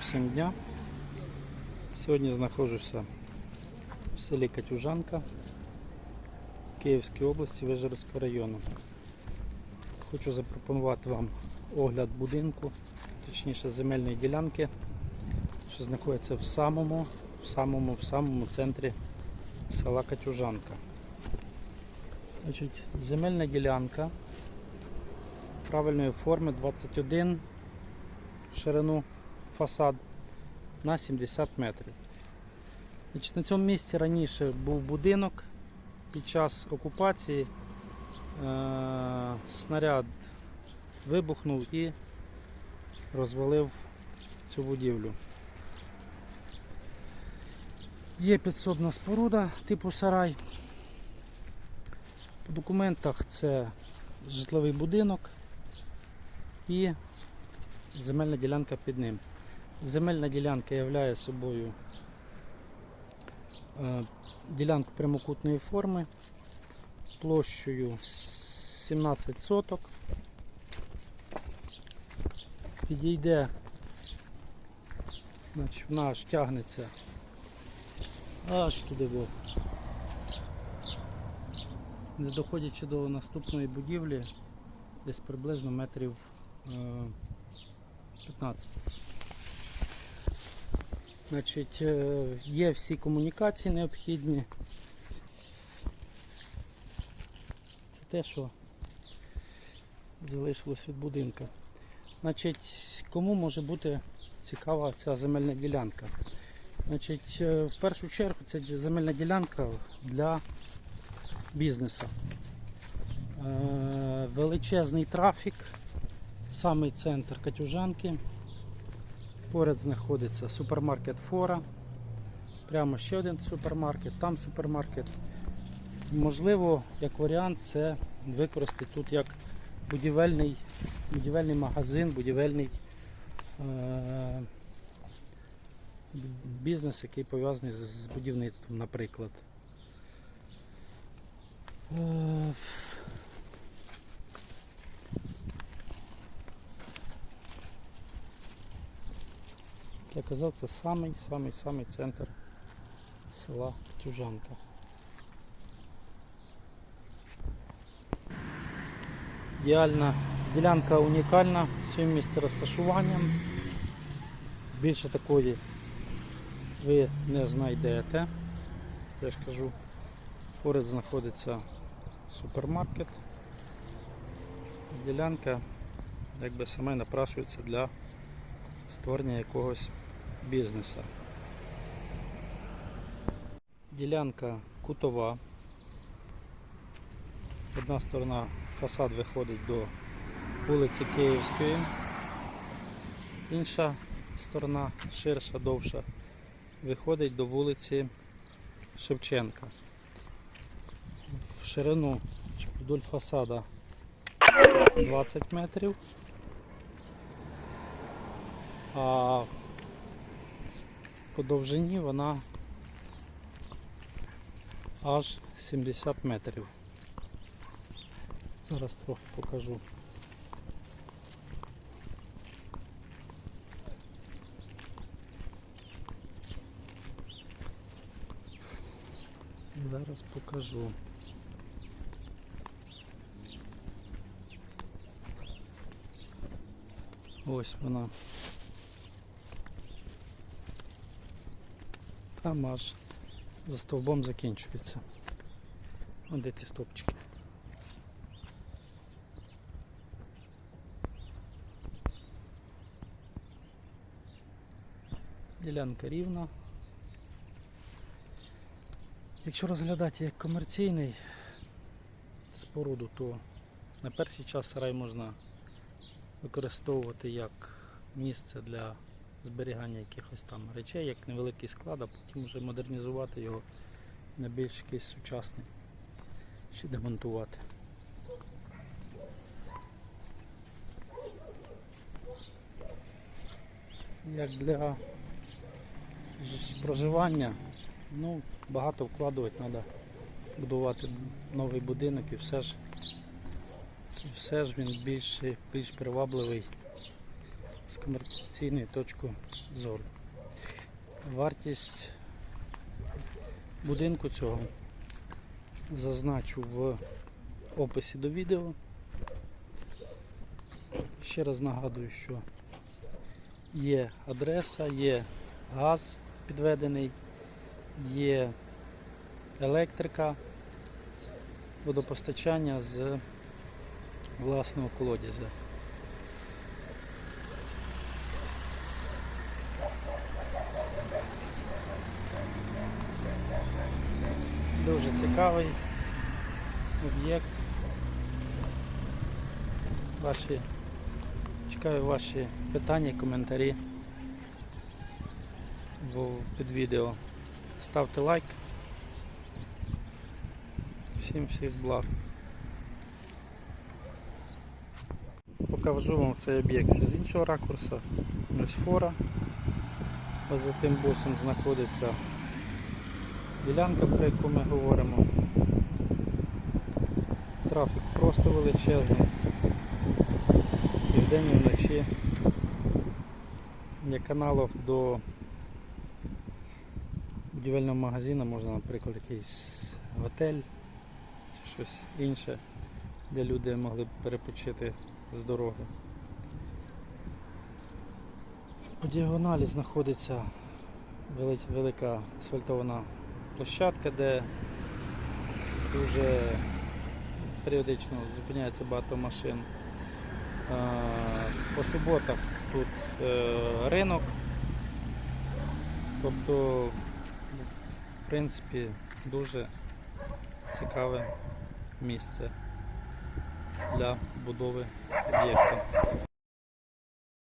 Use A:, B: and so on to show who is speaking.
A: всім дня. Сьогодні знаходжуся в селі Катюжанка Київської області Вижгородського району. Хочу запропонувати вам огляд будинку, точніше земельної ділянки, що знаходиться в самому, в самому, в самому центрі села Катюжанка. Значить, земельна ділянка правильної форми 21 ширину фасад на 70 метрів. На цьому місці раніше був будинок. Під час окупації е- снаряд вибухнув і розвалив цю будівлю. Є підсобна споруда типу сарай. По документах це житловий будинок і земельна ділянка під ним. Земельна ділянка являє собою е, ділянку прямокутної форми площею 17 соток. Підійде, значить, вона аж тягнеться аж туди був. Не доходячи до наступної будівлі, десь приблизно метрів е, 15. Значить, е, є всі комунікації необхідні. Це те, що залишилось від будинка. Значить, кому може бути цікава ця земельна ділянка? Значить, е, в першу чергу це земельна ділянка для бізнесу. Е, Величезний трафік, самий центр Катюжанки. Поряд знаходиться супермаркет Фора. Прямо ще один супермаркет, там супермаркет. Можливо, як варіант, це використати тут як будівельний, будівельний магазин, будівельний е- бізнес, який пов'язаний з, будівництвом, наприклад. Е, Я казав, це самий самий самий центр села Тюжанка. Ідеальна ділянка унікальна своїм місцерозташуванням. Більше такої ви не знайдете. Я ж кажу, поряд знаходиться супермаркет. Ділянка якби саме напрашується для створення якогось бізнесу. Ділянка кутова. Одна сторона фасад виходить до вулиці Київської, інша сторона ширша, довша, виходить до вулиці Шевченка. В ширину вдоль фасада 20 метрів. А по довжині вона аж 70 метрів. Зараз трохи покажу. Зараз покажу. Ось вона. Там аж за стовбом закінчується. Ось де ті стовпчики. Ділянка рівна. Якщо розглядати як комерційний споруду, то на перший час сарай можна використовувати як місце для зберігання якихось там речей, як невеликий склад, а потім вже модернізувати його на більш якийсь сучасний, ще демонтувати. Як для проживання, ну, багато вкладувати треба будувати новий будинок і все ж, все ж він більш, більш привабливий з комерційної точки зору. Вартість будинку цього зазначу в описі до відео. Ще раз нагадую, що є адреса, є газ підведений, є електрика, водопостачання з власного колодязя. Дуже цікавий об'єкт. Ваші, чекаю ваші питання, коментарі під відео. Ставте лайк. Всім всіх благ. Покажу вам цей об'єкт з іншого ракурсу. Ось фора. Ось за тим бусом знаходиться ділянка, про яку ми говоримо. Трафік просто величезний. І вдень, і вночі. Є каналів до будівельного магазину, можна, наприклад, якийсь готель чи щось інше, де люди могли б перепочити з дороги. По діагоналі знаходиться велика асфальтована площадка, де дуже періодично зупиняється багато машин. Е, По суботах тут е, ринок. Тобто, в принципі, дуже цікаве місце для будови об'єкту.